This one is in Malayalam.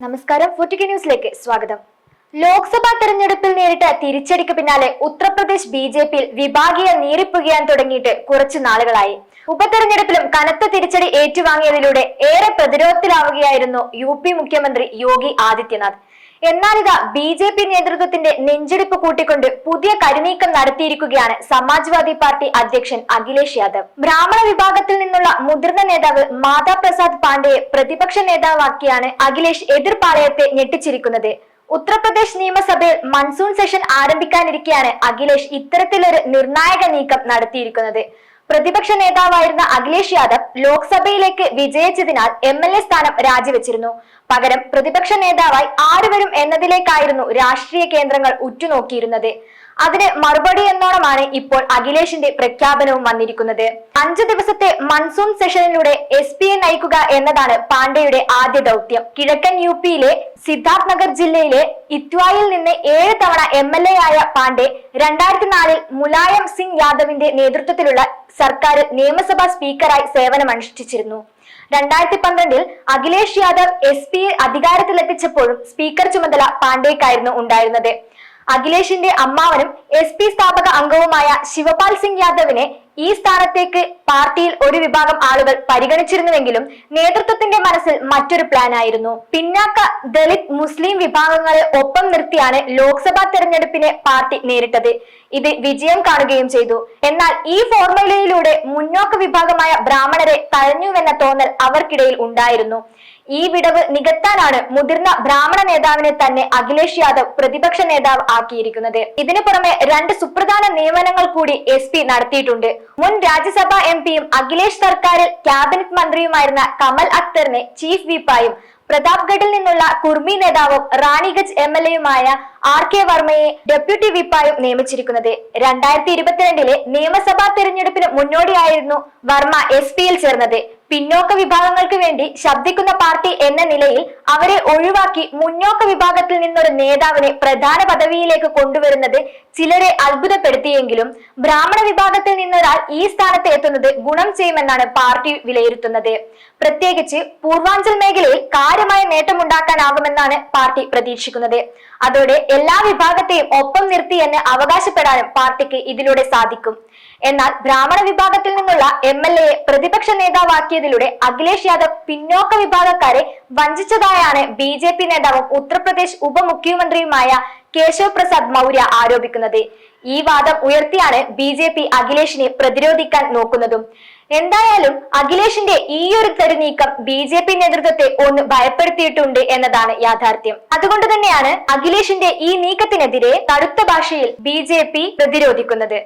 നമസ്കാരം ഫുറ്റിക്ക് ന്യൂസിലേക്ക് സ്വാഗതം. ലോക്സഭാ തെരഞ്ഞെടുപ്പിൽ നേരിട്ട് തിരിച്ചടിക്ക് പിന്നാലെ ഉത്തർപ്രദേശ് ബി ജെ പിയിൽ വിഭാഗീയ നീറിപ്പുകയാൻ തുടങ്ങിയിട്ട് കുറച്ചു നാളുകളായി. ഉപതെരഞ്ഞെടുപ്പിലും കനത്ത തിരിച്ചടി ഏറ്റുവാങ്ങിയതിലൂടെ ഏറെ പ്രതിരോധത്തിലാവുകയായിരുന്നു യു പി മുഖ്യമന്ത്രി യോഗി ആദിത്യനാഥ്. എന്നാലിതാ ബി ജെ പി നേതൃത്വത്തിന്റെ നെഞ്ചെടുപ്പ് കൂട്ടിക്കൊണ്ട് പുതിയ കരുനീക്കം നടത്തിയിരിക്കുകയാണ് സമാജ്വാദി പാർട്ടി അധ്യക്ഷൻ അഖിലേഷ് യാദവ്. ബ്രാഹ്മണ വിഭാഗത്തിൽ നിന്നുള്ള മുതിർന്ന നേതാവ് മാതാ പ്രസാദ് പാണ്ഡെയെ പ്രതിപക്ഷ നേതാവാക്കിയാണ് അഖിലേഷ് എതിർപാളയത്തെ ഞെട്ടിച്ചിരിക്കുന്നത്. ഉത്തർപ്രദേശ് നിയമസഭയിൽ മൺസൂൺ സെഷൻ ആരംഭിക്കാനിരിക്കെയാണ് അഖിലേഷ് ഇത്തരത്തിലൊരു നിർണായക നീക്കം നടത്തിയിരിക്കുന്നത്. പ്രതിപക്ഷ നേതാവായിരുന്ന അഖിലേഷ് യാദവ് ലോക്സഭയിലേക്ക് വിജയിച്ചതിനാൽ എം എൽ എ സ്ഥാനം രാജിവെച്ചിരുന്നു. പകരം പ്രതിപക്ഷ നേതാവായി ആര് വരും എന്നതിലേക്കായിരുന്നു രാഷ്ട്രീയ കേന്ദ്രങ്ങൾ ഉറ്റുനോക്കിയിരുന്നത്. അതിന് മറുപടി എന്നോണമാണ് ഇപ്പോൾ അഖിലേഷിന്റെ പ്രഖ്യാപനവും വന്നിരിക്കുന്നത്. അഞ്ചു ദിവസത്തെ മൺസൂൺ സെഷനിലൂടെ എസ് പിയെ നയിക്കുക എന്നതാണ് പാണ്ഡെയുടെ ആദ്യ ദൗത്യം. കിഴക്കൻ യു പിയിലെ സിദ്ധാർത്ഥ് നഗർ ജില്ലയിലെ ഇത്വായിൽ നിന്ന് ഏഴ് തവണ എം എൽ എ ആയ പാണ്ഡെ രണ്ടായിരത്തി നാലിൽ മുലായം സിംഗ് യാദവിന്റെ നേതൃത്വത്തിലുള്ള സർക്കാർ നിയമസഭാ സ്പീക്കറായി സേവനമനുഷ്ഠിച്ചിരുന്നു. രണ്ടായിരത്തി പന്ത്രണ്ടിൽ അഖിലേഷ് യാദവ് എസ് പിയെ അധികാരത്തിലെത്തിച്ചപ്പോഴും സ്പീക്കർ ചുമതല പാണ്ഡേക്കായിരുന്നു ഉണ്ടായിരുന്നത്. അഖിലേഷിന്റെ അമ്മാവനും എസ് പി സ്ഥാപക അംഗവുമായ ശിവപാൽ സിംഗ് യാദവിനെ ഈ സ്ഥാനത്തേക്ക് പാർട്ടിയിൽ ഒരു വിഭാഗം ആളുകൾ പരിഗണിച്ചിരുന്നുവെങ്കിലും നേതൃത്വത്തിന്റെ മനസ്സിൽ മറ്റൊരു പ്ലാൻ ആയിരുന്നു. പിന്നാക്ക ദളിത് മുസ്ലിം വിഭാഗങ്ങളെ ഒപ്പം നിർത്തിയാണ് ലോക്സഭാ തെരഞ്ഞെടുപ്പിനെ പാർട്ടി നേരിട്ടത്. ഇത് വിജയം കാണുകയും ചെയ്തു. എന്നാൽ ഈ ഫോർമുലയിലൂടെ മുന്നോക്ക വിഭാഗമായ ബ്രാഹ്മണരെ തഴഞ്ഞുവെന്ന തോന്നൽ അവർക്കിടയിൽ ഉണ്ടായിരുന്നു. ഈ വിടവ് നികത്താനാണ് മുതിർന്ന ബ്രാഹ്മണ നേതാവിനെ തന്നെ അഖിലേഷ് യാദവ് പ്രതിപക്ഷ നേതാവ് ആക്കിയിരിക്കുന്നത്. ഇതിനു പുറമെ രണ്ട് സുപ്രധാന നിയമനങ്ങൾ കൂടി എസ് പി നടത്തിയിട്ടുണ്ട്. മുൻ രാജ്യസഭാ എം പിയും അഖിലേഷ് സർക്കാരിൽ ക്യാബിനറ്റ് മന്ത്രിയുമായിരുന്ന കമൽ അക്തറിനെ ചീഫ് വിപ്പായും പ്രതാപ്ഗഡിൽ നിന്നുള്ള കുർമി നേതാവും റാണിഗഞ്ച് എം എൽ എയുമായ ആർ കെ വർമ്മയെ ഡെപ്യൂട്ടി വിപ്പായും നിയമിച്ചിരിക്കുന്നത്. രണ്ടായിരത്തി ഇരുപത്തിരണ്ടിലെ നിയമസഭാ തെരഞ്ഞെടുപ്പിന് മുന്നോടിയായിരുന്നു വർമ്മ എസ് പിയിൽ ചേർന്നത്. പിന്നോക്ക വിഭാഗങ്ങൾക്ക് വേണ്ടി ശബ്ദിക്കുന്ന പാർട്ടി എന്ന നിലയിൽ അവരെ ഒഴിവാക്കി മുന്നോക്ക വിഭാഗത്തിൽ നിന്നൊരു നേതാവിനെ പ്രധാന പദവിയിലേക്ക് കൊണ്ടുവരുന്നത് ചിലരെ അത്ഭുതപ്പെടുത്തിയെങ്കിലും ബ്രാഹ്മണ വിഭാഗത്തിൽ നിന്നൊരാൾ ഈ സ്ഥാനത്ത് എത്തുന്നത് ഗുണം ചെയ്യുമെന്നാണ് പാർട്ടി വിലയിരുത്തുന്നത്. പ്രത്യേകിച്ച് പൂർവാഞ്ചൽ മേഖലയിൽ കാര്യമായ നേട്ടമുണ്ടാക്കാനാകുമെന്നാണ് പാർട്ടി പ്രതീക്ഷിക്കുന്നത്. അതോടെ എല്ലാ വിഭാഗത്തെയും ഒപ്പം നിർത്തി എന്ന് അവകാശപ്പെടാനും പാർട്ടിക്ക് ഇതിലൂടെ സാധിക്കും. എന്നാൽ ബ്രാഹ്മണ വിഭാഗത്തിൽ നിന്നുള്ള എം എൽ എയെ പ്രതിപക്ഷ നേതാവാക്കിയതിലൂടെ അഖിലേഷ് യാദവ് പിന്നോക്ക വിഭാഗക്കാരെ വഞ്ചിച്ചതായാണ് ബി ജെ പി നേതാവും ഉത്തർപ്രദേശ് ഉപമുഖ്യമന്ത്രിയുമായ കേശവ് പ്രസാദ് മൗര്യ ആരോപിക്കുന്നത്. ഈ വാദം ഉയർത്തിയാണ് ബി ജെ പി അഖിലേഷിനെ പ്രതിരോധിക്കാൻ നോക്കുന്നതും. എന്തായാലും അഖിലേഷിന്റെ ഈ ഒരു തെരുനീക്കം ബി ജെ പി നേതൃത്വത്തെ ഒന്ന് ഭയപ്പെടുത്തിയിട്ടുണ്ട് എന്നതാണ് യാഥാർത്ഥ്യം. അതുകൊണ്ട് തന്നെയാണ് അഖിലേഷിന്റെ ഈ നീക്കത്തിനെതിരെ കടുത്ത ഭാഷയിൽ ബി പ്രതിരോധിക്കുന്നത്.